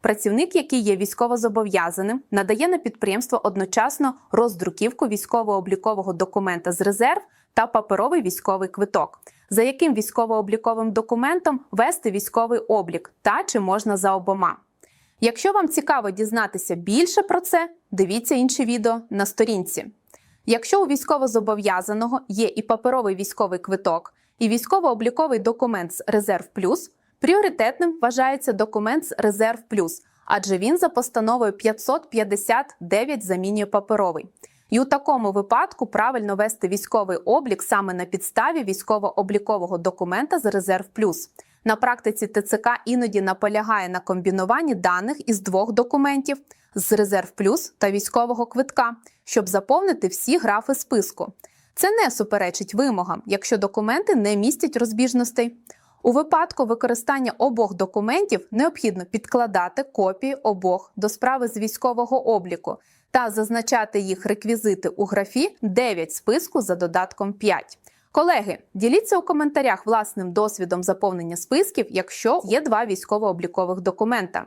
Працівник, який є військовозобов'язаним, надає на підприємство одночасно роздруківку військово-облікового документа з резерв та паперовий військовий квиток, за яким військово-обліковим документом вести військовий облік та чи можна за обома. Якщо вам цікаво дізнатися більше про це, дивіться інше відео на сторінці. Якщо у військовозобов'язаного є і паперовий військовий квиток, і військово-обліковий документ з Резерв Плюс, пріоритетним вважається документ з Резерв Плюс, адже він за постановою 559 замінює паперовий. І у такому випадку правильно вести військовий облік саме на підставі військово-облікового документа з Резерв Плюс. На практиці ТЦК іноді наполягає на комбінуванні даних із двох документів з Резерв Плюс та військового квитка, щоб заповнити всі графи списку. Це не суперечить вимогам, якщо документи не містять розбіжностей. У випадку використання обох документів необхідно підкладати копії обох до справи з військового обліку та зазначати їх реквізити у графі 9 списку за додатком 5. Колеги, діліться у коментарях власним досвідом заповнення списків, якщо є два військово-облікових документа.